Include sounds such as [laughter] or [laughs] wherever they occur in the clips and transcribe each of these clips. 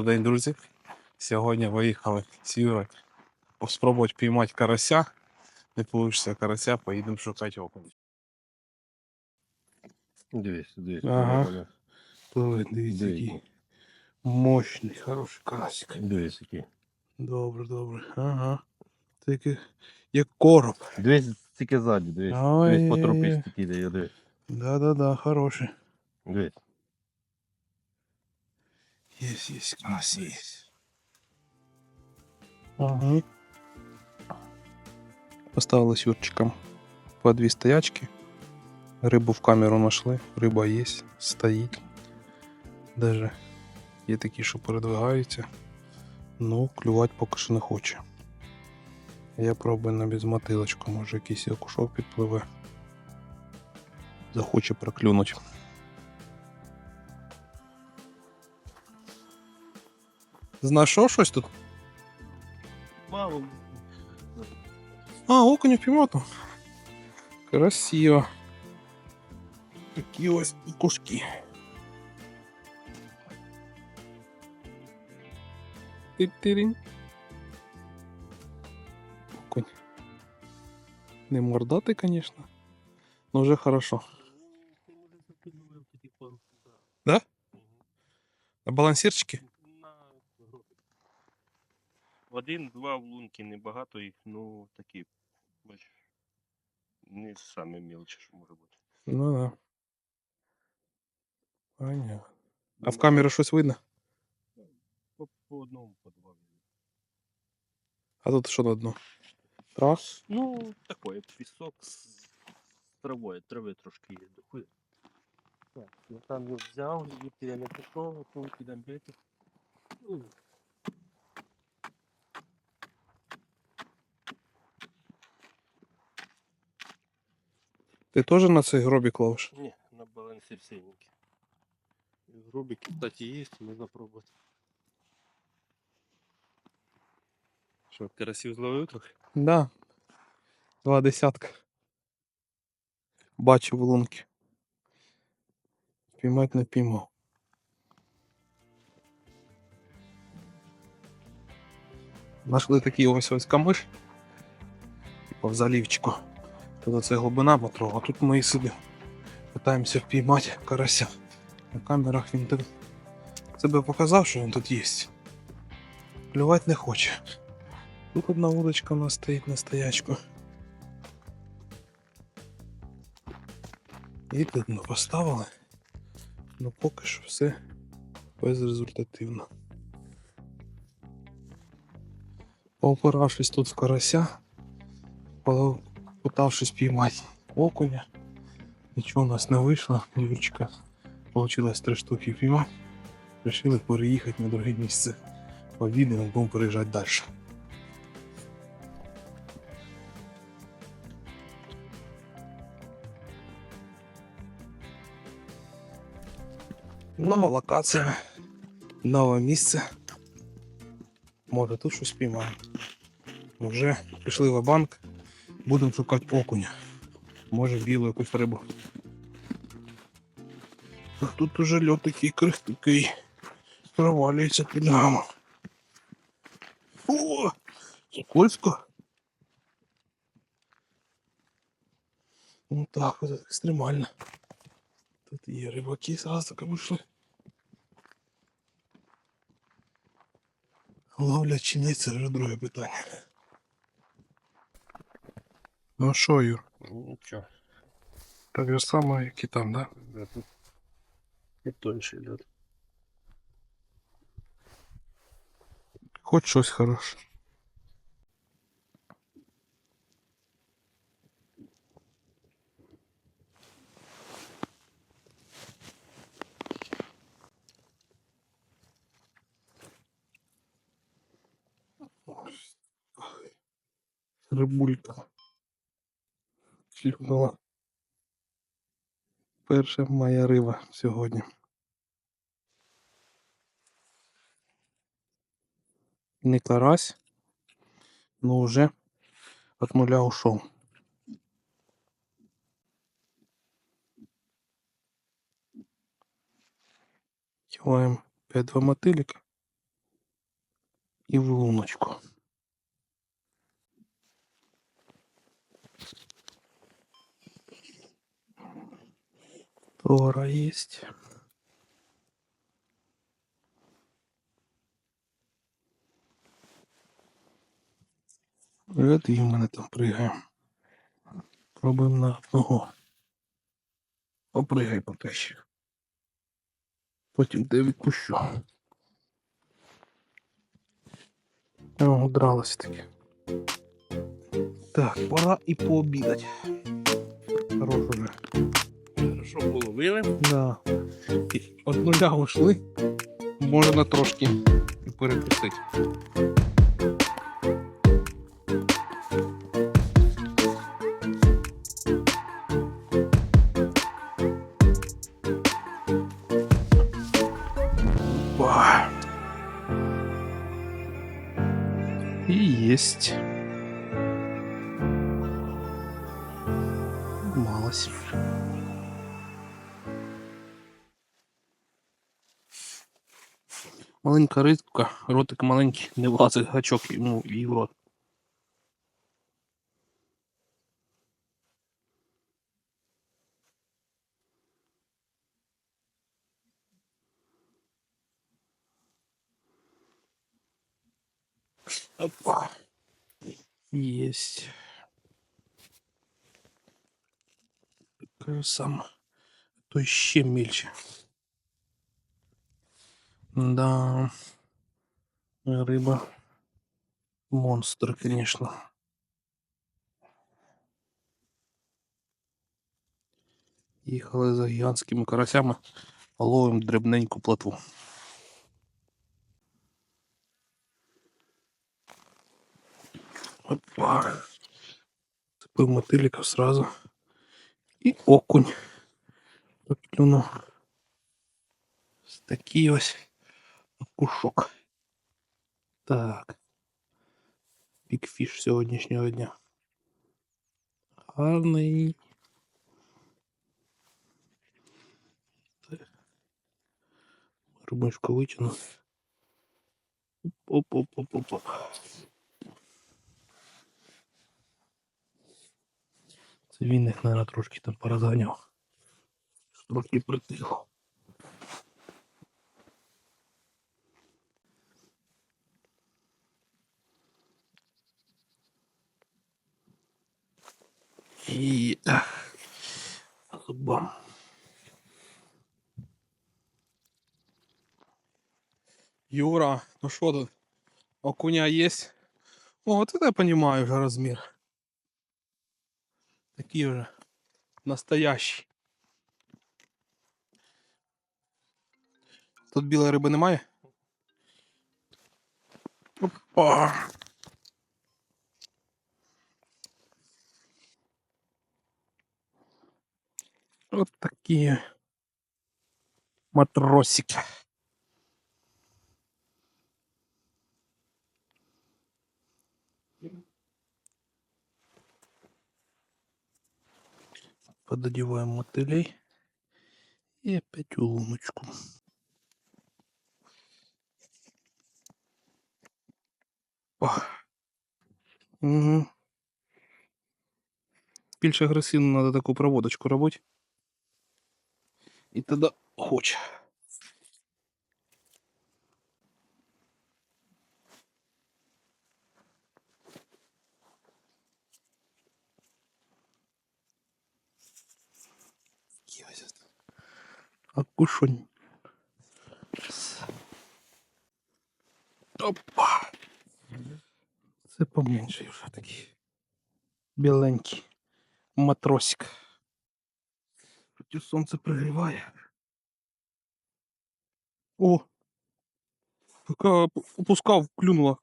Добрий день, друзі. Сьогодні виїхали з Юрою спробувати піймати карася. Не вийде карася, поїдемо шукати окунь. Дивись, дивись. Ага. Пливе, дивіться, який мощний, хороший карасик. Дивись, який. Добре, добре. Ага. Тільки як короб. Дивись тільки ззаді, дивись. Ой. Дивись по тропі стільки дає, дивись. Да-да-да, хороший. Дивись. Есть, есть, карась есть. Ага. Поставили с Юрчиком по дві стоячки. Рибу в камеру нашли. Риба є, стоїть. Даже є такі, що передвигаються. Ну, клювати поки що не хоче. Я пробую на безмотилочку, може якийсь окушок підпливе. Захоче проклюнуть. Знайшов щось тут? Мало. А, окуня піймати. Красиво. Такі ось кушки. Ти-тирінь. Окунь. Не мордатий, конечно. Но вже хорошо. Да? На балансирчики? Один-два в лунки, небагато їх, ну такі, бачиш, не саме мілче, що може бути. Ну да. Понятно. А в камеру щось видно? По, по одному, по два. А тут що на дно? Трас? Ну, такое, пісок з травою, трави трошки є. Дохуя. Так, я там його взяв, звідти я не пішов, а тут підам Ти теж на цей гробік ловиш? Ні, на балансі всеньки. Грубики, кстати, є, можна пробувати. Що, карасів зловив трохи? Да. Два десятка. Бачу в лунки. Піймать не піймав. Нашли такий ось ось камиш. Типа в залівчику. Тут це глибина метро, тут ми і сидимо. Питаємося впіймати карася. На камерах він так себе показав, що він тут є. Плювати не хоче. Тут одна удочка у нас стоїть на стоячку. І тут ми поставили. Ну поки що все безрезультативно. Поопиравшись тут в карася, попитавшись піймати окуня, нічого у нас не вийшло, Юрчика Получилось три штуки піймати. Решили переїхати на друге місце. По будемо переїжджати далі. Нова локація, нове місце. Може тут щось піймаємо. Вже пішли в банк, будемо шукати окуня. Може білу якусь рибу. Тут уже льот такий крихкий. Провалюється під ногами. О! Скользко. Ну так, от екстремально. Тут є рибаки, зразу вийшли. Ловля чи ні, це вже друге питання. Ну що, Юр, Нічого. так же само, як і там, да? Да, тут і тоньше льот. Хоч щось хороше. Рибулька. Клюнула. Перша моя риба сьогодні. Не карась, но уже от нуля ушел. Килаем 5-2 мотылика. І в луночку. Тора есть. От і в мене там пригає. Пробуємо на одного. Попригай по. Потім тебе відпущу. О, дралась таки. Так, пора і пообідати. Хорош уже. Хорошо половили. Да. От нуля ушли. Можна трошки перекусити. И есть. Малость. Маленька рибка, ротик маленький, не влазить гачок йому і в рот. Опа. Есть. Такая сама. То еще мельче. Да. Рыба. Монстр, конечно. Їхали за гігантськими карасями, а ловимо дрібненьку плотву. Опа. Цепив мотиліка сразу. І окунь. Проклюнув. Ось такий ось окушок. Так. Бікфіш сьогоднішнього дня. Гарний. Рубашку витягну. Оп-оп-оп-оп-оп. Це він їх, мабуть, трошки там порозганяв. Трохи притихло. І ах, зубам. Юра, ну що тут? Окуня есть? О, это я понимаю уже размер. Такие уже настоящий. Тут білої риби немає? Опа. Вот такие матросики. Пододеваем мотылей. И опять в луночку. О. Угу. Більш агресивно треба таку проводочку робити. Хоче. Такі ось. Акушонь. Опа. Це поменше вже такий. Біленький матросик. Тут сонце пригріває. О! Пока опускав, клюнула.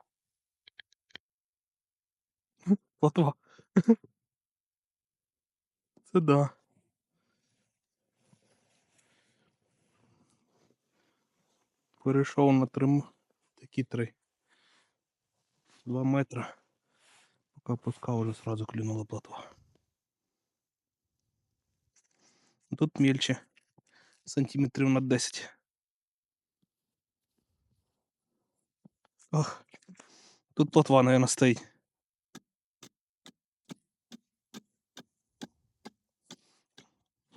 Плотва. [laughs] Це да. Перейшов на три, такі три. Два метра. Поки опускав, уже сразу клюнула плотва. Тут мельче. Сантиметрів на 10. Ах. Тут плотва, наверное, стоїть.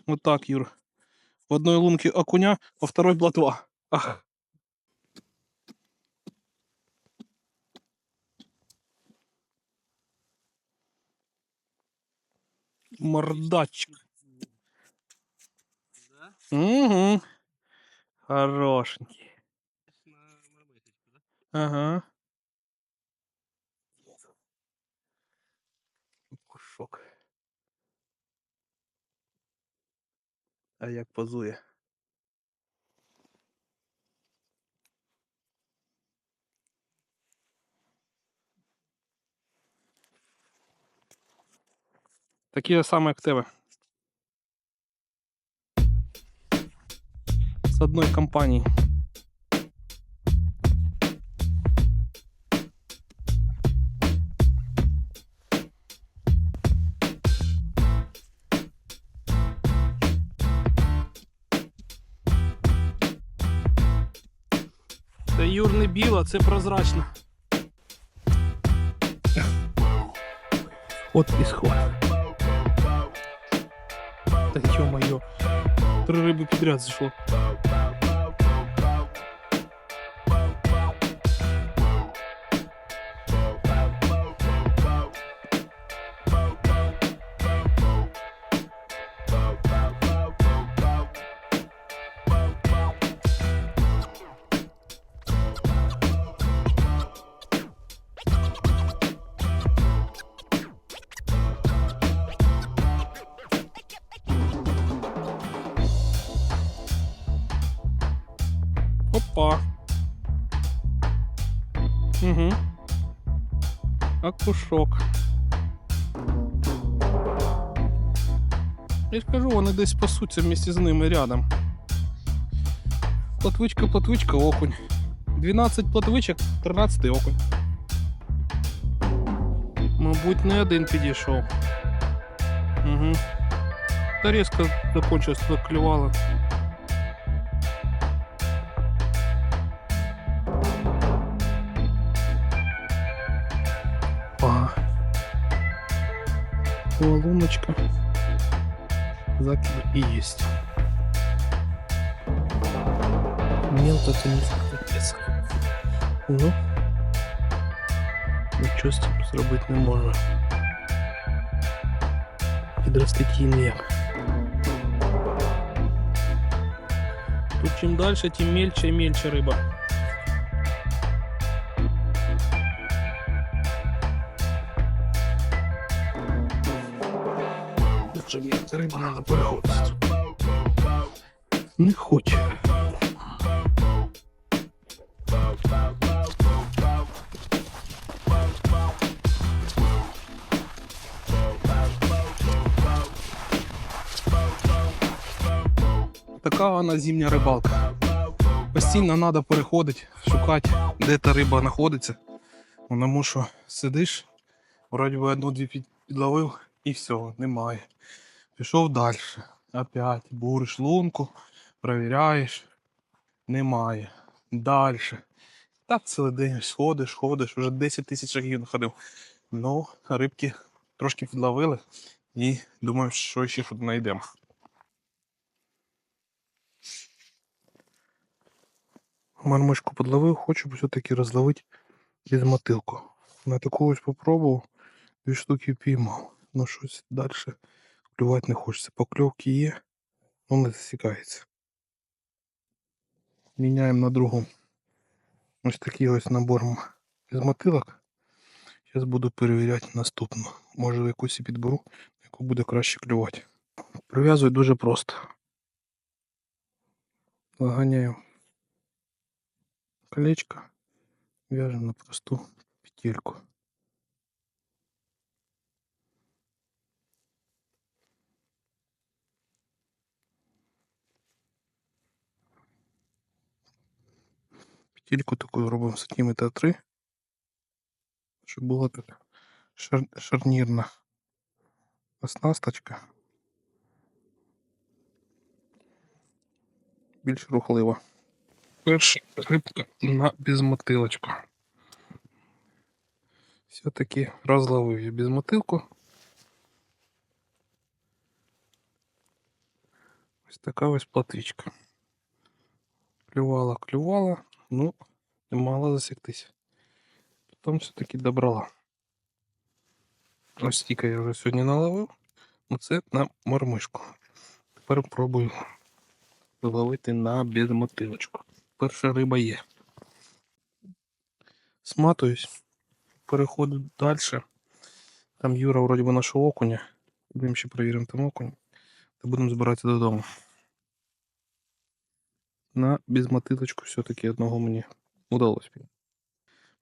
Вот так, Юр. В одной лунке окуня, во второй плотва. Ах. Мордачик. Угу. Хорошенький. Ага. Кушок. А як позує? Такі саме, як в тебе. З одної компанії. Це Юр не біла, це прозрачно. От і сход. Та ё-моё. Три риби підряд зійшло. Акушок. Я ж кажу, вони десь пасуться вместе з ними рядом. Платвичка, платвичка, окунь. 12 платвичок, 13 окунь. Мабуть, не один підійшов. Угу. Та різко закончилось, клювало. И есть. Мелко это не капец. Ну. Нічого з цим зробити не можна. Підростить її ніяк. Тут чим далі, тим мельче і мельче риба. Мне эта рыба надо. Не хоче. Така вона зимня рибалка. Постійно треба переходити, шукати, де та риба знаходиться. Тому що сидиш, вроді би одну-дві підловив і все, немає. Пішов далі. Опять буриш лунку, перевіряєш. Немає. Далі. Так цілий день ходиш, ходиш, вже 10 тисяч шагів находив. Ну, рибки трошки підловили і думаю, що ще тут знайдемо. Мармишку подловив, хочу все-таки розловити без мотилку. На таку ось попробував, дві штуки піймав. Ну щось далі клювати не хочеться. Покльовки є, але не засікається. Міняємо на другу. Ось такий ось набор з мотилок. Зараз буду перевіряти наступну. Може якусь і підберу, яку буде краще клювати. Прив'язую дуже просто. Заганяю колечко, вяжем на просту петельку. Петельку таку робимо сантиметра 3, щоб була така шар шарнірна оснасточка. Більш рухлива. Перша рибка на безмотилочку. Все-таки розловив я без мотилку. Ось така ось платвічка. Клювала, клювала, ну, не могла засіктися. Потім все-таки добрала. Ось стільки я вже сьогодні наловив. Оце на мормишку. Тепер пробую ловити на безмотилочку. Перша риба є. Сматуюсь. Переходу далі. Там Юра вроді би нашого окуня. Будемо ще перевіримо там окунь. Та будемо збиратися додому. На безмотилочку все-таки одного мені удалось.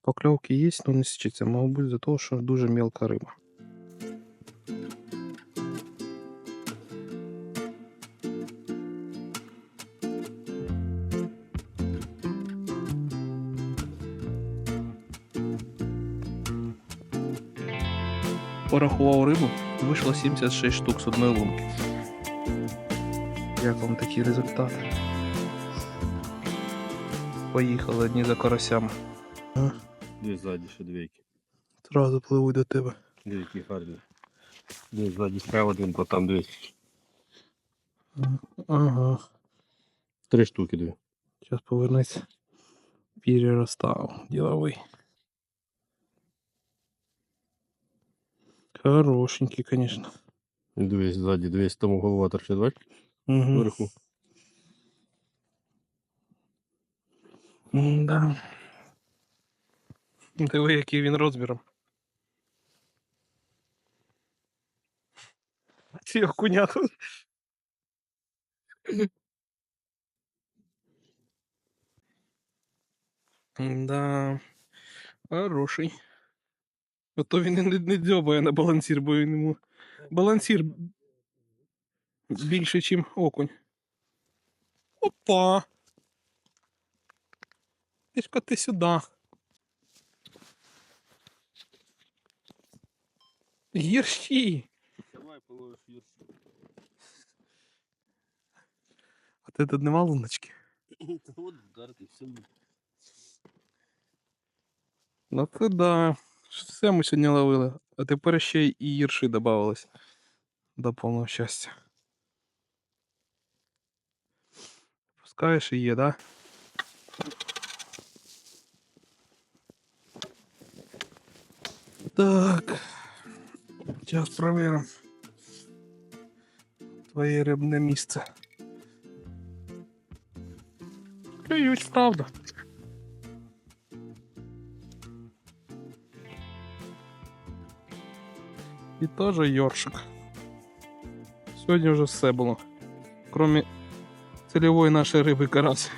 Покльовки є, але не січиться, мабуть, за того, що дуже мелка риба. Порахував рибу, вийшло 76 штук з одної лунки. Як вам такий результат? Поїхали одні за карасями. Дві ззаді ще двійки. Зразу пливуть до тебе. Двійки гарні. Дві ззаді справа один, то там дві. Ага. Три штуки дві. Сейчас повернеться. Перерастал. Деловой. Хорошенький, конечно. Дві ззаді, дві тому голова торчить, бач? Угу. Вверху. Да. Диви, який він розміром. Ці окуня. Да. Хороший. А то він не, не дзьобає на балансір, бо він йому. Балансір більше, ніж окунь. Опа! Тишка ти сюди. Гірші. Давай половиш юрсу. А ти тут нема луночки? От вдарити, все. Ну це да. Все ми сьогодні ловили. А тепер ще і гірші додавалось. До повного щастя. Пускаєш і є, да? Так. Зараз провіримо. Твоє рибне місце. Клюють, правда. І теж йоршик. Сьогодні вже все було. Кроме цільової нашої риби карась.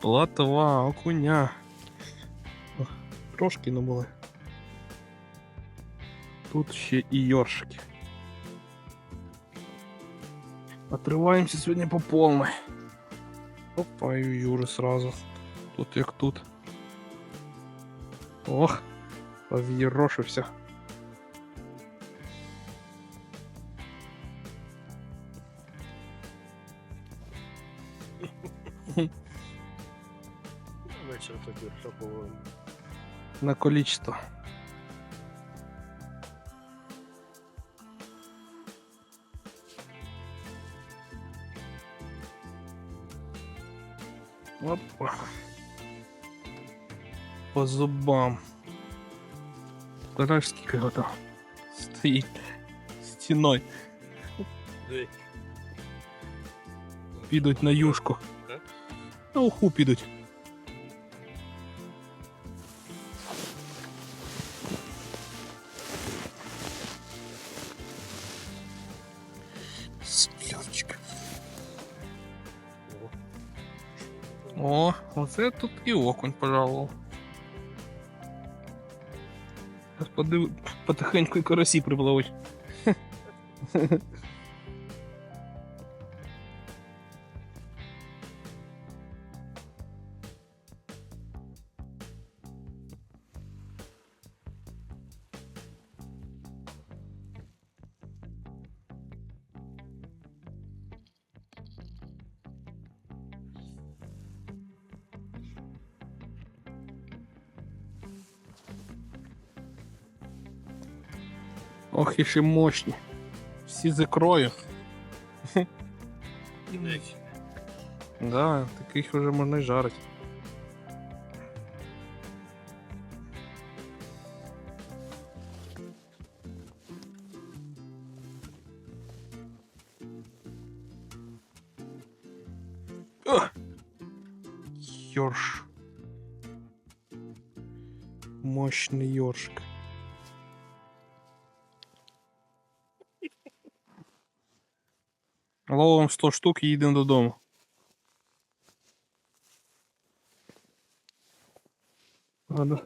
Платова, окуня. Ох, Трошки не були. Тут ще і йоршики. Отриваємося сьогодні по повній. Опа, і у Юри сразу. Тут як тут. Ох, повірошився. Вечір такий, що по На количество. Опа. По зубам. Знаєш, скільки його там стоїть стіною. Дві. Підуть на юшку. Так? На уху підуть. Сплячка. О, оце тут і окунь пожалував. Зараз подив... потихеньку і карасі припливуть. [laughs] І ще мощні. Всі з ікрою. Да, таких вже можна жарить. жарити. Ловимо 100 штук і їдемо додому.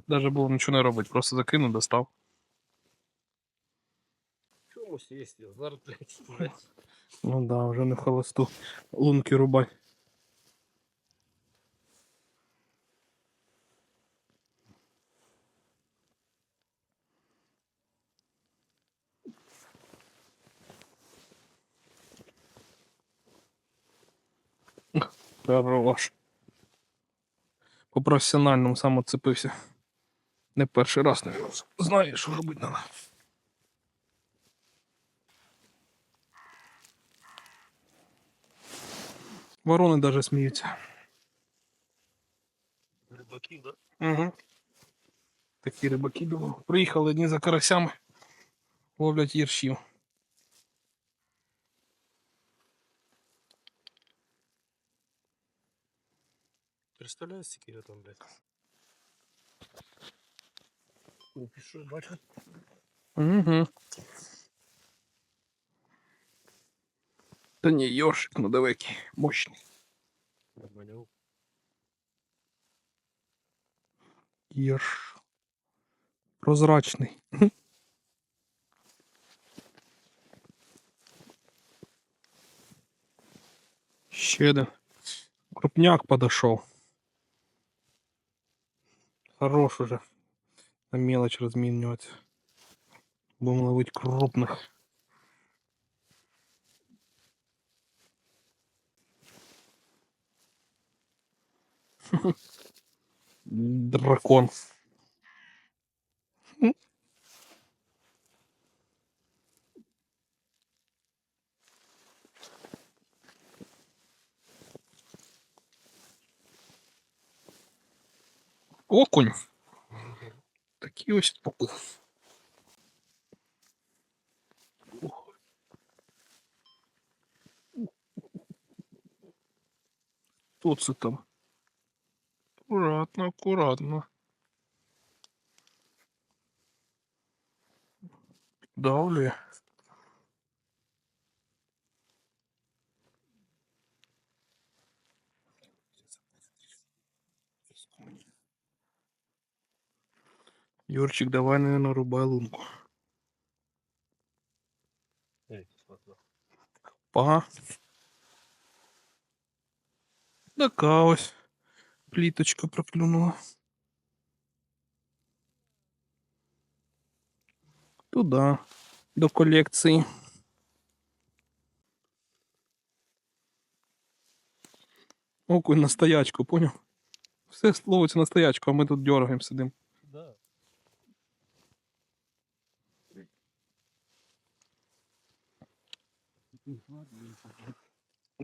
Даже було нічого не робить, просто закинув, достав. Чомусь є, зараз, блядь. Ну да, вже не в холосту. Лунки рубай. Хорош. По професіональному сам оцепився. Не перший раз, не знаю, що робити треба. Ворони даже сміються. Рибаків, да? Угу. Такі рибаки думаю. Приїхали одні за карасями, ловлять єршів. Представляєш, скільки його там, блядь? Ну, пішов, бачиш? Угу. Та ні, йоршик, ну далекий, мощний. Нормально. Єрш. Прозрачний. Ще один. Крупняк подошел. Хорош уже. На мелочь разменивать. Будем ловить крупных. [laughs] Дракон. Окунь. Такий ось. Ух. Хто там? Аккуратно, аккуратно. Давлю. Юрчик, давай, наверное, рубай лунку. Ей, ладно. Ага. Така ось пліточка проклюнула. Туда, до колекції. Окунь на стоячку, понял? Все ловиться на стоячку, а ми тут дергаємо сидим. Да.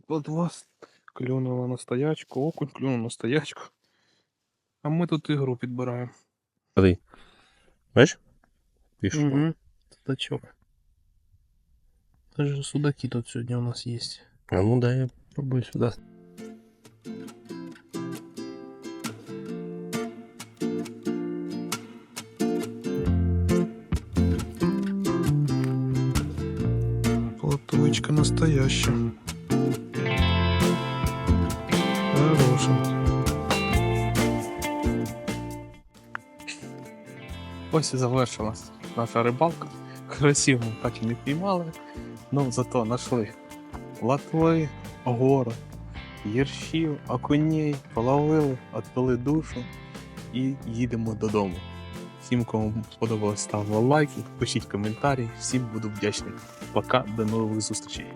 От вас клюнула на стоячку, окунь клюнув на стоячку. А ми тут ігру підбираємо. Смотри. Бачиш? Пішов. Угу. Судачок. Даже судаки тут сьогодні у нас є. А ну дай я Пробуй сюди. Платочка настоящая. Ось і завершилась наша рибалка. Красиво так і не піймали, ну зато знайшли латви, гора, єршів, окуней, половили, відпили душу і їдемо додому. Всім, кому сподобалось, ставте лайки, пишіть коментарі. Всім буду вдячний. Пока, до нових зустрічей.